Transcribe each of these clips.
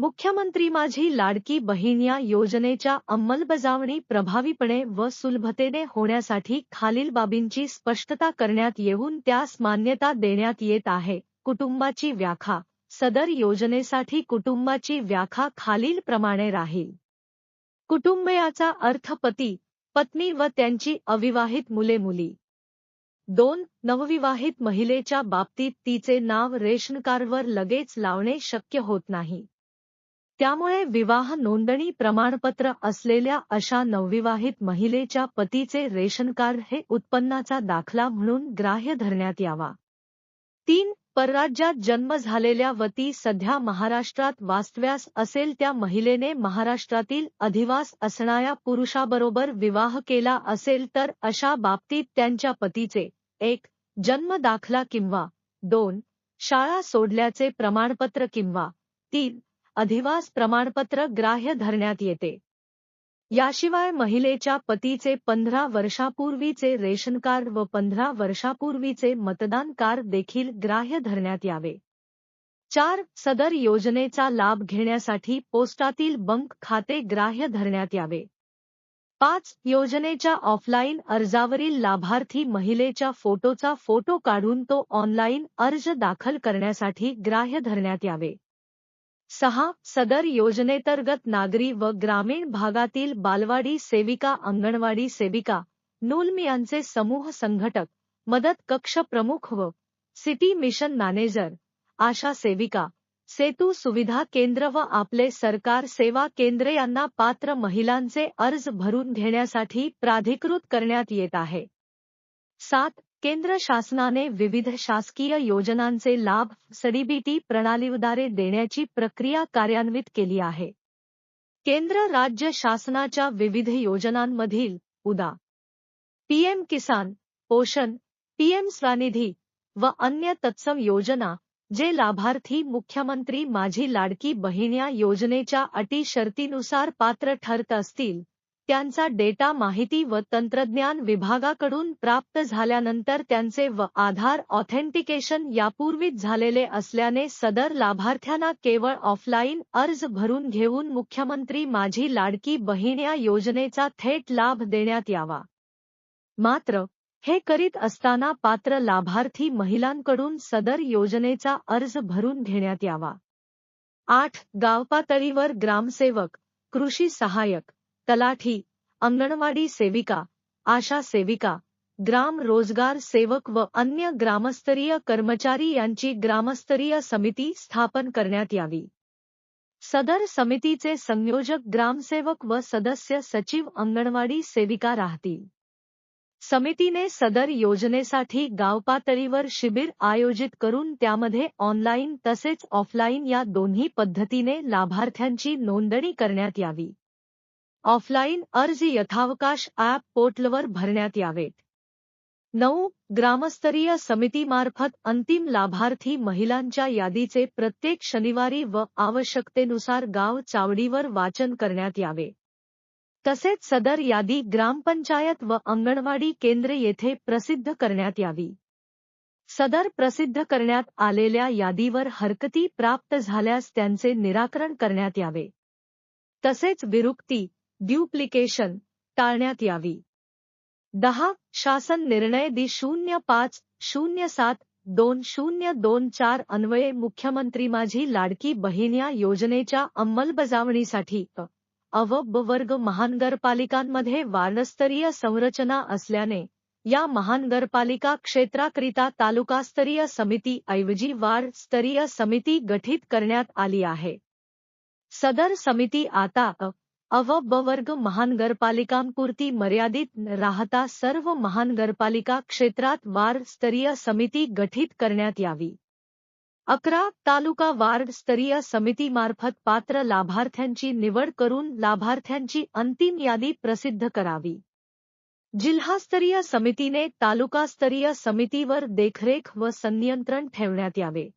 मुख्यमंत्री माझी लाडकी बहीण या योजनेच्या अंमलबजावणी प्रभावीपणे व सुलभतेने होण्यासाठी खालील बाबींची स्पष्टता करण्यात येऊन त्यास मान्यता देण्यात येत आहे. कुटुंबाची व्याख्या. सदर योजनेसाठी कुटुंबाची व्याख्या खालील प्रमाणे राहील. कुटुंबयाचा अर्थ पती पत्नी व त्यांची अविवाहित मुले मुली. दोन नवविवाहित महिलेच्या बाबतीत तिचे नाव रेशन कार्डवर लगेच लावणे शक्य होत नाही. त्यामुळे विवाह नोंदणी प्रमाणपत्र असलेल्या अशा नवविवाहित महिलेच्या पतीचे रेशन कार्ड हे उत्पन्नाचा दाखला म्हणून ग्राह्य धरण्यात यावा. तीन परराज्यात जन्म झालेल्या वती सध्या महाराष्ट्रात वास्तव्यास असेल त्या महिलेने महाराष्ट्रातील अधिवास असणाऱ्या पुरुषाबरोबर विवाह केला असेल तर अशा बाबतीत त्यांच्या पतीचे एक जन्म दाखला किंवा दोन शाळा सोडल्याचे प्रमाणपत्र किंवा तीन अधिवास प्रमाणपत्र ग्राह्य धरण्यात येते. याशिवाय महिलेच्या पतीचे पंधरा वर्षापूर्वीचे रेशन कार्ड व पंधरा वर्षापूर्वीचे मतदान कार्ड देखील ग्राह्य धरण्यात यावे. चार सदर योजनेचा लाभ घेण्यासाठी पोस्टातील बंक खाते ग्राह्य धरण्यात यावे. पाच योजनेच्या ऑफलाईन अर्जावरील लाभार्थी महिलेच्या फोटोचा फोटो काढून तो ऑनलाईन अर्ज दाखल करण्यासाठी ग्राह्य धरण्यात यावे. सहा सदर योजनेतर्गत नागरी व ग्रामीण भागातील बालवाडी सेविका अंगणवाडी सेविका नूलमियांचे समूह संघटक मदत कक्ष प्रमुख व सिटी मिशन मॅनेजर आशा सेविका सेतू सुविधा केंद्र व आपले सरकार सेवा केंद्र यांना पात्र महिलांचे अर्ज भरून घेण्यासाठी प्राधिकृत करण्यात येत आहे. सात केंद्र शासनाने विविध शासकीय योजनांचे लाभ सडीबीटी प्रणालीद्वारे देण्याची प्रक्रिया कार्यान्वित केली आहे. केंद्र राज्य शासनाच्या विविध योजनांमधील उदा. पीएम किसान, पोषण पीएम स्वनिधी व अन्य तत्सम योजना, जे लाभार्थी मुख्यमंत्री माझी लाडकी बहीण या योजनेच्या अटी शर्तीनुसार पात्र ठरत असतील त्यांचा डेटा माहिती व तंत्रज्ञान विभागाकडून प्राप्त झाल्यानंतर त्यांचे व आधार ऑथेंटिकेशन यापूर्वीच झालेले असल्याने सदर लाभार्थ्यांना केवळ ऑफलाईन अर्ज भरून घेऊन मुख्यमंत्री माझी लाडकी बहीण या योजनेचा थेट लाभ देण्यात यावा. मात्र हे करीत असताना पात्र लाभार्थी महिलांकडून सदर योजनेचा अर्ज भरून घेण्यात यावा. आठ गावपातळीवर ग्रामसेवक कृषी सहाय्यक तलाठी अंगणवाडी सेविका आशा सेविका ग्राम रोजगार सेवक व अन्य ग्रामस्तरीय कर्मचारी यांची ग्रामस्तरीय समिती स्थापन करण्यात यावी. सदर समितीचे संयोजक ग्रामसेवक व सदस्य सचिव अंगणवाडी सेविका राहतील. समितीने सदर योजनेसाठी गावपातळीवर शिबिर आयोजित करून त्यामध्ये ऑनलाईन तसेच ऑफलाईन या दोन्ही पद्धतीने लाभार्थ्यांची नोंदणी करण्यात यावी. ऑफलाईन अर्ज यथावकाश ॲप पोर्टलवर भरण्यात यावेत. नऊ ग्रामस्तरीय समितीमार्फत अंतिम लाभार्थी महिलांच्या यादीचे प्रत्येक शनिवारी व आवश्यकतेनुसार गाव चावडीवर वाचन करण्यात यावे. तसेच सदर यादी ग्रामपंचायत व अंगणवाडी केंद्र येथे प्रसिद्ध करण्यात यावी. सदर प्रसिद्ध करण्यात आलेल्या यादीवर हरकती प्राप्त झाल्यास त्यांचे निराकरण करण्यात यावे. तसेच विरुक्ती ड्युप्लिकेशन टाळण्यात यावी. दहा शासन निर्णय दि शून्य पाच शून्य सात दोन शून्य दोन चार अन्वये मुख्यमंत्री माझी लाडकी बहीण या योजनेच्या अंमलबजावणीसाठी अव ब वर्ग महानगरपालिकांमध्ये वार्डस्तरीय संरचना असल्याने या महानगरपालिका क्षेत्राकरिता तालुकास्तरीय समिती ऐवजी वार्ड स्तरीय समिती गठीत करण्यात आली आहे. सदर समिती आता अव ब वर्ग महानगरपालिकांपुरती मर्यादित राहता सर्व महानगरपालिका क्षेत्रात वार्ड स्तरीय समिती गठीत करण्यात यावी. अकरा तालुका वार्ड स्तरीय समितीमार्फत पात्र लाभार्थ्यांची निवड करून लाभार्थ्यांची अंतिम यादी प्रसिद्ध करावी. जिल्हास्तरीय समितीने तालुकास्तरीय समितीवर देखरेख व संनियंत्रण ठेवण्यात यावे.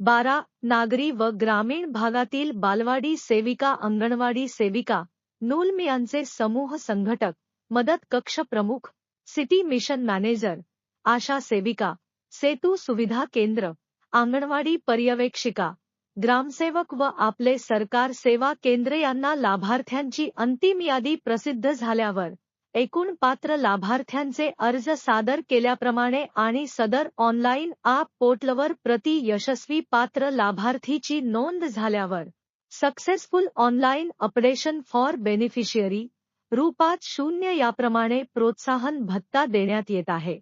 बारा नागरी व ग्रामीण भागातील बालवाडी सेविका अंगणवाडी सेविका नूल्म यांचे समूह संघटक मदत कक्ष प्रमुख सिटी मिशन मॅनेजर आशा सेविका सेतू सुविधा केंद्र अंगणवाडी पर्यवेक्षिका ग्रामसेवक व आपले सरकार सेवा केंद्र यांना लाभार्थ्यांची अंतिम यादी प्रसिद्ध झाल्यावर एकूण पात्र लाभार्थ्यांचे अर्ज सादर केल्याप्रमाणे आणि सदर ऑनलाईन आप पोर्टलवर प्रति यशस्वी पात्र लाभार्थीची नोंद झाल्यावर successful online updation for beneficiary रूपात शून्य याप्रमाणे प्रोत्साहन भत्ता देण्यात येत आहे.